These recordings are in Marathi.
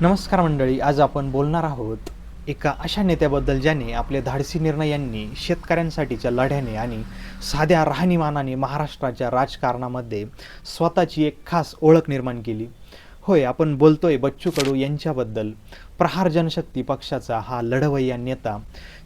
नमस्कार मंडळी आज आपण बोलणार आहोत एका अशा नेत्याबद्दल ज्याने आपले धाडसी निर्णयांनी शेतकऱ्यांसाठीच्या लढ्याने आणि साध्या राहणीमानाने महाराष्ट्राच्या राजकारणामध्ये स्वतःची एक खास ओळख निर्माण केली. होय आपण बोलतोय बच्चू कडू यांच्याबद्दल. प्रहार जनशक्ती पक्षाचा हा लढवय्या नेता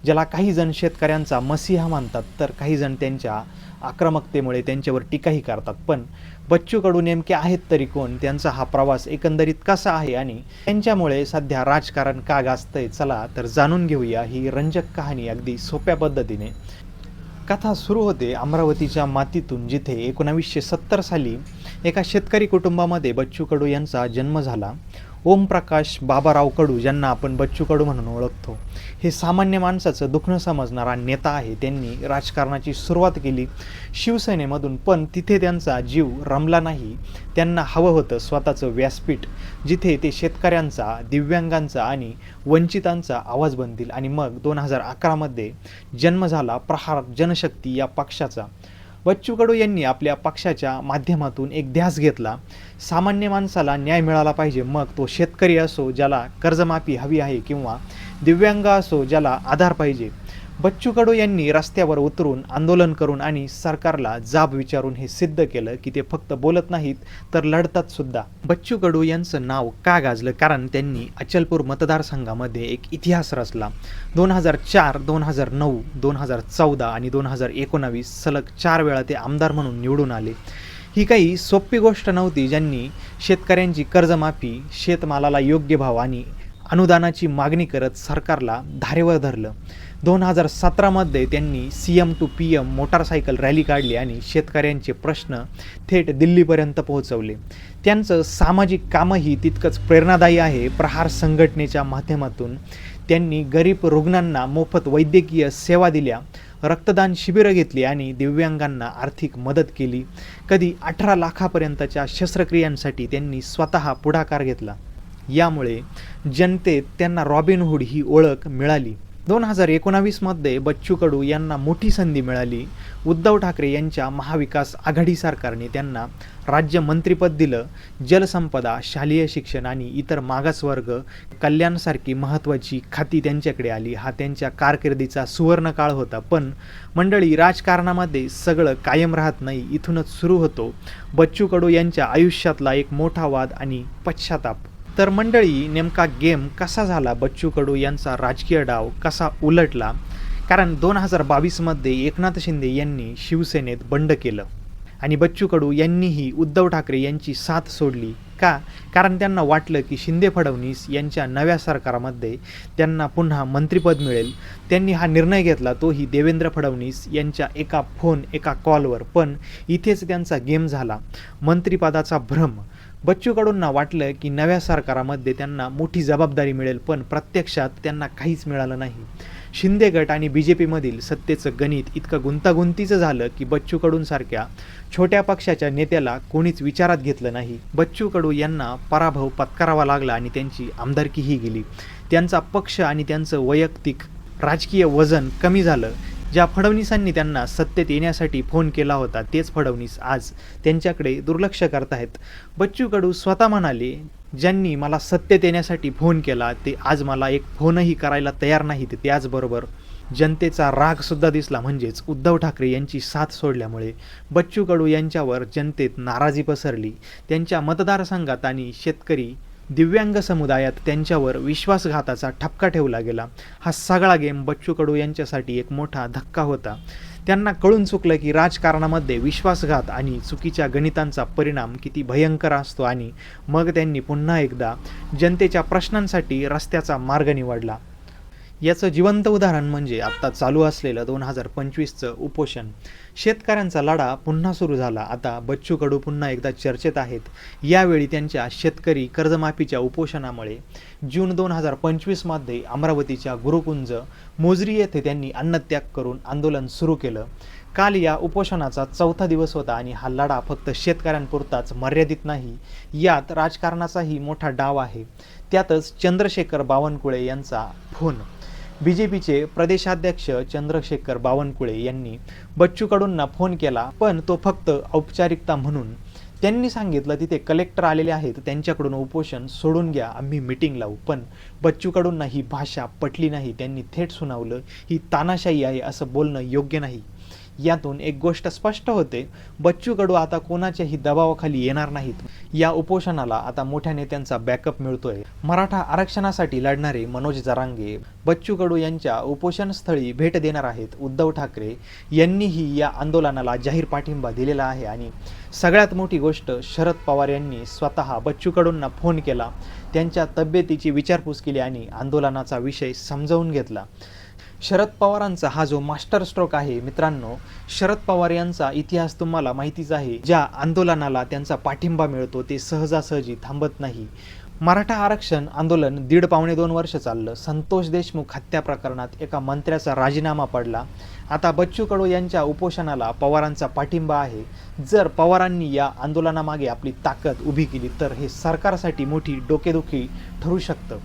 ज्याला काही जण शेतकऱ्यांचा मसीहा मानतात तर काही जण त्यांच्या आक्रमकतेमुळे त्यांच्यावर टीकाही करतात. पण बच्चू कडू नेमके आहेत तरी कोण? त्यांचा हा प्रवास एकंदरीत कसा आहे? आणि त्यांच्यामुळे सध्या राजकारण का गाजतंय? चला तर जाणून घेऊया ही रंजक कहाणी अगदी सोप्या पद्धतीने. कथा सुरू होते अमरावतीच्या मातीतून जिथे एकोणावीसशे सत्तर साली एका शेतकरी कुटुंबामध्ये बच्चू कडू यांचा जन्म झाला. ओमप्रकाश बाबाराव कडू ज्यांना आपण बच्चू कडू म्हणून ओळखतो. हे सामान्य माणसाचं दुखणं समजणारा नेता आहे. त्यांनी राजकारणाची सुरुवात केली. शिवसेनेमधून पण तिथे त्यांचा जीव रमला नाही. त्यांना हवं होतं स्वतःचं व्यासपीठ जिथे ते शेतकऱ्यांचा दिव्यांगांचा आणि वंचितांचा आवाज बनतील. आणि मग दोन हजार अकरामध्ये जन्म झाला प्रहार जनशक्ती या पक्षाचा. बच्चू कडू यांनी आपल्या पक्षाच्या माध्यमातून एक ध्यास घेतला. सामान्य माणसाला न्याय मिळाला पाहिजे मग तो शेतकरी असो ज्याला कर्जमाफी हवी आहे किंवा दिव्यांग असो ज्याला आधार पाहिजे. बच्चू कडू यांनी रस्त्यावर उतरून आंदोलन करून आणि सरकारला जाब विचारून हे सिद्ध केलं की ते फक्त बोलत नाहीत तर लढतात सुद्धा. बच्चू कडू यांचं नाव का गाजलं? कारण त्यांनी अचलपूर मतदारसंघामध्ये एक इतिहास रचला. दोन हजार चार दोन हजार नऊ दोन हजार चौदा आणि दोन हजार एकोणावीस सलग चार वेळा ते आमदार म्हणून निवडून आले. ही काही सोपी गोष्ट नव्हती ज्यांनी शेतकऱ्यांची कर्जमाफी शेतमालाला योग्य भाव आणि अनुदानाची मागणी करत सरकारला धारेवर धरलं. दोन हजार सतरामध्ये त्यांनी C M two P M motorcycle rally काढली आणि शेतकऱ्यांचे प्रश्न थेट दिल्लीपर्यंत पोहोचवले. त्यांचं सामाजिक कामही तितकंच प्रेरणादायी आहे. प्रहार संघटनेच्या माध्यमातून त्यांनी गरीब रुग्णांना मोफत वैद्यकीय सेवा दिल्या रक्तदान शिबिरं घेतली आणि दिव्यांगांना आर्थिक मदत केली. कधी अठरा लाखापर्यंतच्या शस्त्रक्रियांसाठी त्यांनी स्वतः पुढाकार घेतला. यामुळे जनतेत त्यांना रॉबिनहूड ही ओळख मिळाली. दोन हजार एकोणावीसमध्ये बच्चू कडू यांना मोठी संधी मिळाली. उद्धव ठाकरे यांच्या महाविकास आघाडी सरकारने त्यांना राज्य मंत्रिपद दिलं. जलसंपदा शालेय शिक्षण आणि इतर मागासवर्ग कल्याणसारखी महत्त्वाची खाती त्यांच्याकडे आली. हा त्यांच्या कारकिर्दीचा सुवर्णकाळ होता. पण मंडळी राजकारणामध्ये सगळं कायम राहत नाही इथूनच सुरू होतो. बच्चू कडू यांच्या आयुष्यातला एक मोठा वाद आणि पश्चाताप. तर मंडळी नेमका गेम कसा झाला? बच्चू कडू यांचा राजकीय डाव कसा उलटला? कारण दोन हजार बावीसमध्ये एकनाथ शिंदे यांनी शिवसेनेत बंड केलं. आणि बच्चू कडू यांनीही उद्धव ठाकरे यांची साथ सोडली. का? कारण त्यांना वाटलं की शिंदे फडणवीस यांच्या नव्या सरकारमध्ये त्यांना पुन्हा मंत्रिपद मिळेल. त्यांनी हा निर्णय घेतला तोही देवेंद्र फडणवीस यांच्या एका फोन एका कॉलवर. पण इथेच त्यांचा गेम झाला. मंत्रिपदाचा भ्रम. बच्चू कडूंना वाटलं की नव्या सरकारामध्ये त्यांना मोठी जबाबदारी मिळेल पण प्रत्यक्षात त्यांना काहीच मिळालं नाही. शिंदे गट आणि बी जे पीमधील सत्तेचं गणित इतकं गुंतागुंतीचं झालं की बच्चू कडूंसारख्या छोट्या पक्षाच्या नेत्याला कोणीच विचारात घेतलं नाही. बच्चू कडू यांना पराभव पत्करावा लागला आणि त्यांची आमदारकीही गेली. त्यांचा पक्ष आणि त्यांचं वैयक्तिक राजकीय वजन कमी झालं. ज्या फडणवीसांनी त्यांना सत्तेत येण्यासाठी फोन केला होता तेच फडणवीस आज त्यांच्याकडे दुर्लक्ष करतायत बच्चू कडू स्वतः म्हणाले ज्यांनी मला सत्तेत येण्यासाठी फोन केला ते आज मला एक फोनही करायला तयार नाहीत. त्याचबरोबर जनतेचा रागसुद्धा दिसला. म्हणजेच उद्धव ठाकरे यांची साथ सोडल्यामुळे बच्चू कडू यांच्यावर जनतेत नाराजी पसरली. त्यांच्या मतदारसंघात आणि शेतकरी दिव्यांग समुदायात त्यांच्यावर विश्वासघाताचा ठपका ठेवला गेला. हा सगळा गेम बच्चू कडू यांच्यासाठी एक मोठा धक्का होता. त्यांना कळून चुकलं की राजकारणामध्ये विश्वासघात आणि चुकीच्या गणितांचा परिणाम किती भयंकर असतो आणि मग त्यांनी पुन्हा एकदा जनतेच्या प्रश्नांसाठी रस्त्याचा मार्ग निवडला. याचं जिवंत उदाहरण म्हणजे आत्ता चालू असलेलं दोन हजार पंचवीसचं उपोषण. शेतकऱ्यांचा लढा पुन्हा सुरू झाला. आता बच्चू कडू पुन्हा एकदा चर्चेत आहेत. यावेळी त्यांच्या शेतकरी कर्जमाफीच्या उपोषणामुळे जून दोन हजार पंचवीसमध्ये अमरावतीच्या गुरुकुंज मोजरी येथे त्यांनी अन्नत्याग करून आंदोलन सुरू केलं. काल या उपोषणाचा चौथा दिवस होता आणि हा लढा फक्त शेतकऱ्यांपुरताच मर्यादित नाही यात राजकारणाचाही मोठा डाव आहे. त्यातच चंद्रशेखर बावनकुळे यांचा फोन बी जे पीचे प्रदेशाध्यक्ष चंद्रशेखर बावनकुळे यांनी बच्चू कडूंना फोन केला पण तो फक्त औपचारिकता म्हणून. त्यांनी सांगितलं तिथे कलेक्टर आलेले आहेत त्यांच्याकडून उपोषण सोडून घ्या आम्ही मिटिंग लावू. पण बच्चूकडूंना ही भाषा पटली नाही त्यांनी थेट सुनावलं ही तानाशाही आहे असं बोलणं योग्य नाही. यातून एक गोष्ट स्पष्ट होते. बच्चू कडू आता कोणाच्याही दबावाखाली येणार नाहीत. या उपोषणाला आता मोठ्या नेत्यांचा बॅकअप मिळतोय. मराठा आरक्षणासाठी लढणारे मनोज जरांगे बच्चू कडू यांच्या उपोषणस्थळी भेट देणार आहेत उद्धव ठाकरे. यांनीही या आंदोलनाला जाहीर पाठिंबा दिलेला आहे आणि सगळ्यात मोठी गोष्ट शरद पवार यांनी स्वतः बच्चू कडूंना फोन केला. त्यांच्या तब्येतीची विचारपूस केली आणि आंदोलनाचा विषय समजावून घेतला. शरद पवारांचा हा जो मास्टर स्ट्रोक आहे मित्रांनो शरद पवार यांचा इतिहास तुम्हाला माहितीच आहे. ज्या आंदोलनाला त्यांचा पाठिंबा मिळतो ते सहजासहजी थांबत नाही. मराठा आरक्षण आंदोलन दीड पावणे दोन वर्ष चाललं. संतोष देशमुख हत्या प्रकरणात एका मंत्र्याचा राजीनामा पडला. आता बच्चू कडू यांच्या उपोषणाला पवारांचा पाठिंबा आहे. जर पवारांनी या आंदोलनामागे आपली ताकद उभी केली तर हे सरकारसाठी मोठी डोकेदुखी ठरू शकतं.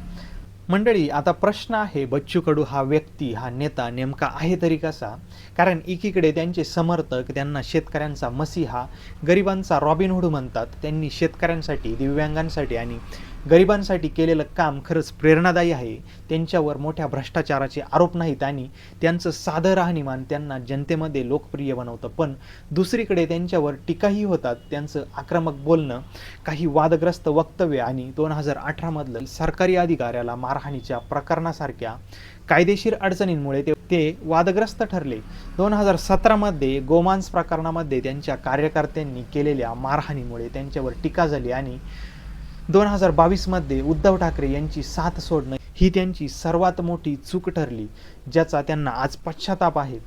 मंडळी आता प्रश्न आहे बच्चू कडू हा व्यक्ती हा नेता नेमका आहे तरी कसा? कारण एकीकडे त्यांचे समर्थक त्यांना शेतकऱ्यांचा मसीहा गरिबांचा रॉबिनहूड म्हणतात त्यांनी शेतकऱ्यांसाठी दिव्यांगांसाठी आणि गरिबांसाठी केलेलं काम खरंच प्रेरणादायी आहे. त्यांच्यावर मोठ्या भ्रष्टाचाराचे आरोप नाहीत आणि त्यांचं साधं राहणीमान त्यांना जनतेमध्ये लोकप्रिय बनवतं. पण दुसरीकडे त्यांच्यावर टीकाही होतात. त्यांचं आक्रमक बोलणं काही वादग्रस्त वक्तव्य आणि दोन हजार अठरामधलं सरकारी अधिकाऱ्याला मारहाणीच्या प्रकरणासारख्या कायदेशीर अडचणींमुळे ते ते वादग्रस्त ठरले. दोन हजार सतरामध्ये गोमांस प्रकरणामध्ये त्यांच्या कार्यकर्त्यांनी केलेल्या मारहाणीमुळे त्यांच्यावर टीका झाली आणि दोन हजार बावीसमध्ये उद्धव ठाकरे यांची साथ सोडणं ही त्यांची सर्वात मोठी चूक ठरली ज्याचा त्यांना आज पश्चाताप आहे.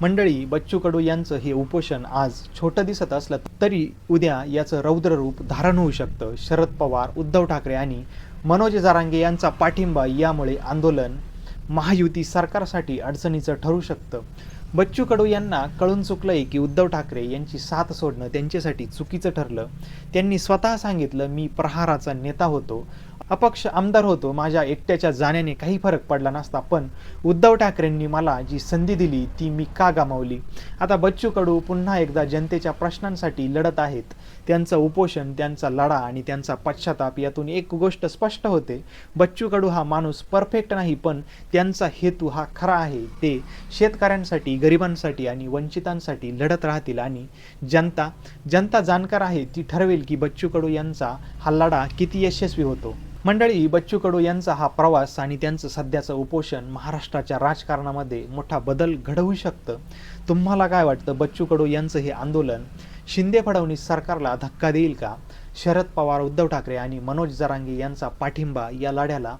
मंडळी बच्चू कडू यांचं हे उपोषण आज छोटं दिसत असलं तरी उद्या याचं रौद्र रूप धारण होऊ शकतं. शरद पवार उद्धव ठाकरे आणि मनोज जारांगे यांचा पाठिंबा यामुळे आंदोलन महायुती सरकारसाठी अडचणीचं ठरू शकतं. बच्चू कडू यांना कळून चुकलंय की उद्धव ठाकरे यांची साथ सोडणं त्यांच्यासाठी चुकीचं ठरलं. त्यांनी स्वतः सांगितलं मी प्रहाराचा नेता होतो. अपक्ष आमदार होतो. माझ्या एकट्याच्या जाण्याने काही फरक पडला नसता. पण उद्धव ठाकरेंनी मला जी संधी दिली ती मी का गमावली? आता बच्चू कडू पुन्हा एकदा जनतेच्या प्रश्नांसाठी लढत आहेत. त्यांचं उपोषण त्यांचा लढा आणि त्यांचा पश्चाताप यातून एक गोष्ट स्पष्ट होते. बच्चू कडू हा माणूस परफेक्ट नाही पण त्यांचा हेतू हा खरा आहे. ते शेतकऱ्यांसाठी गरिबांसाठी आणि वंचितांसाठी लढत राहतील आणि जनता जनता जाणकार आहे ती ठरवेल की बच्चू कडू यांचा हा लढा किती यशस्वी होतो. मंडळी बच्चू कडू यांचा हा प्रवास आणि त्यांचं सध्याचं उपोषण महाराष्ट्राच्या राजकारणामध्ये मोठा बदल घडवू शकतं. तुम्हाला काय वाटतं बच्चू कडू यांचं हे आंदोलन शिंदे फडणवीस सरकारला धक्का देईल का? शरद पवार उद्धव ठाकरे आणि मनोज जरांगे यांचा पाठिंबा या लढ्याला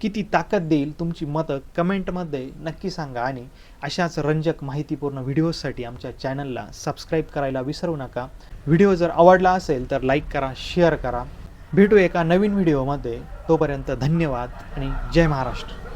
किती ताकद देईल तुमची मतं कमेंटमध्ये नक्की सांगा आणि अशाच रंजक माहितीपूर्ण व्हिडिओसाठी आमच्या चॅनलला सबस्क्राईब करायला विसरू नका. व्हिडिओ जर आवडला असेल तर लाईक करा शेअर करा. भेटू एका नवीन व्हिडिओमध्ये तोपर्यंत धन्यवाद आणि जय महाराष्ट्र.